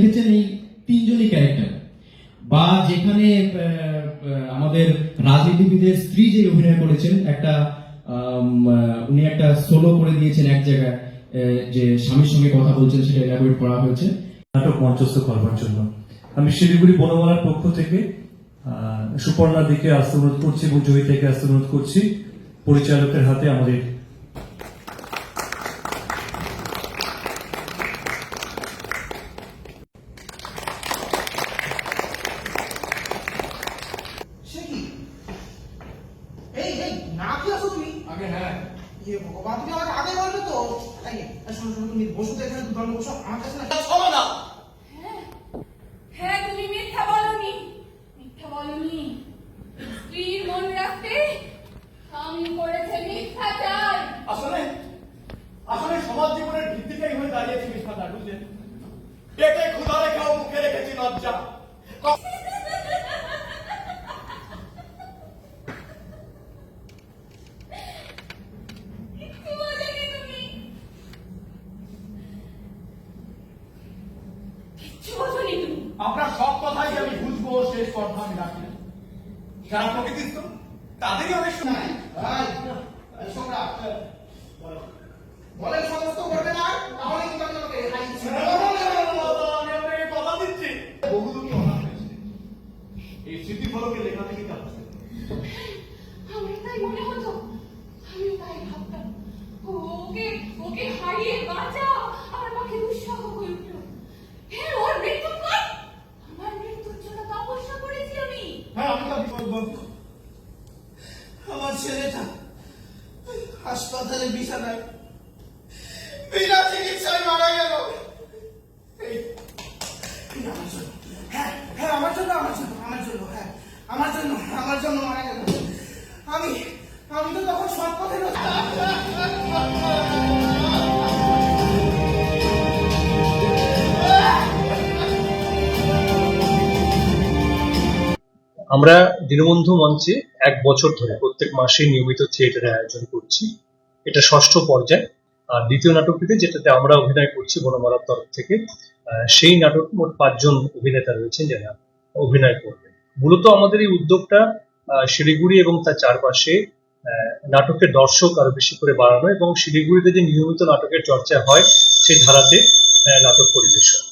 দেখেছেন এই তিনজনই ক্যারেক্টার বা যেখানে আমাদের রাজনীতিবিদের স্ত্রী যে অভিনয় করেছেন, একটা উনি একটা সোলো করে দিয়েছেন এক জায়গায় যে স্বামীর সঙ্গে কথা বলছেন, সেটা এলাবোরেট করা হয়েছে। নাটক মঞ্চস্থ করবার জন্য। আমি শিলিগুড়ি বনমালার পক্ষ থেকে সুপর্ণা দিকে আসতে অনুরোধ করছি এবং জয়িতাকে আসতে অনুরোধ করছি। পরিচালকের হাতে আমাদের সে কি এই এই না কি আছো তুমি। আগে হ্যাঁ। ইয়ে ভগবান তুমি আমাকে আগে বলবে তো। এই শোনো শোনো তুমি বসো তো এখানে দুটো বসো। আমার কাছে না চলো না। হ্যাঁ। হ্যাঁ তুমি মিথ্যা বলনি। মিথ্যা বলনি। স্ত্রীর মন রাখতে আমি করেছে মিথ্যাচার। আসলে আসলে সমাজ জীবনের ভিত্তিটাই হয়ে দাঁড়িয়েছে মিথ্যাচার বুঝলেন পেটে ক্ষুধা রেখেও মুখে রেখেছি লজ্জা ক- মিথ্যে বলনি তুমি কিচ্ছু বলনি তুমি আপনার সব কথাই আমি বুঝব শেষ কথা আমি রাখি যারা প্রকৃতিস্থ তাদেরই অনেক সময় বলেন সমস্ত করবে না তাহলে কিন্তু আমি তোমাকে রেহাই দিচ্ছি। আমি আপনাকে কথা দিচ্ছি। বহু অনাথ হয়েছে। এই স্মৃতি ফলকে লেখা থেকে কাঁদছে আমার তাই মনে হতো আমিও তাই ভাবতাম ও- ওকে ওকে হারিয়ে বাঁচা আমার পক্ষে দুঃসহ হয়ে উঠল হ্যাঁ ওর মৃত্যু কর আমার মৃত্যুর জন্য তপস্যা করেছি আমি তো বলব আমার ছেলেটা হাসপাতালে বিছানায় বিনা চিকিৎসায় হ্যাঁ হ্যাঁ আমার জন্য আমার জন্য আমার জন্য হ্যাঁ আমার জন্য আমার জন্য মারা গেল। আমি আমি তো তখন সৎ পথে আমরা দীনবন্ধু মঞ্চে এক বছর ধরে প্রত্যেক মাসে নিয়মিত থিয়েটারের আয়োজন করছি। এটা ষষ্ঠ পর্যায়। আর দ্বিতীয় নাটকটিতে যেটাতে আমরা অভিনয় করছি বনমালার তরফ থেকে সেই নাটক মোট পাঁচজন অভিনেতা রয়েছেন যারা অভিনয় করবেন। মূলত আমাদের এই উদ্যোগটা শিলিগুড়ি এবং তার চারপাশে নাটকের দর্শক আরও বেশি করে বাড়ানো এবং শিলিগুড়িতে যে নিয়মিত নাটকের চর্চা হয়, সেই ধারাতে নাটক পরিবেশন।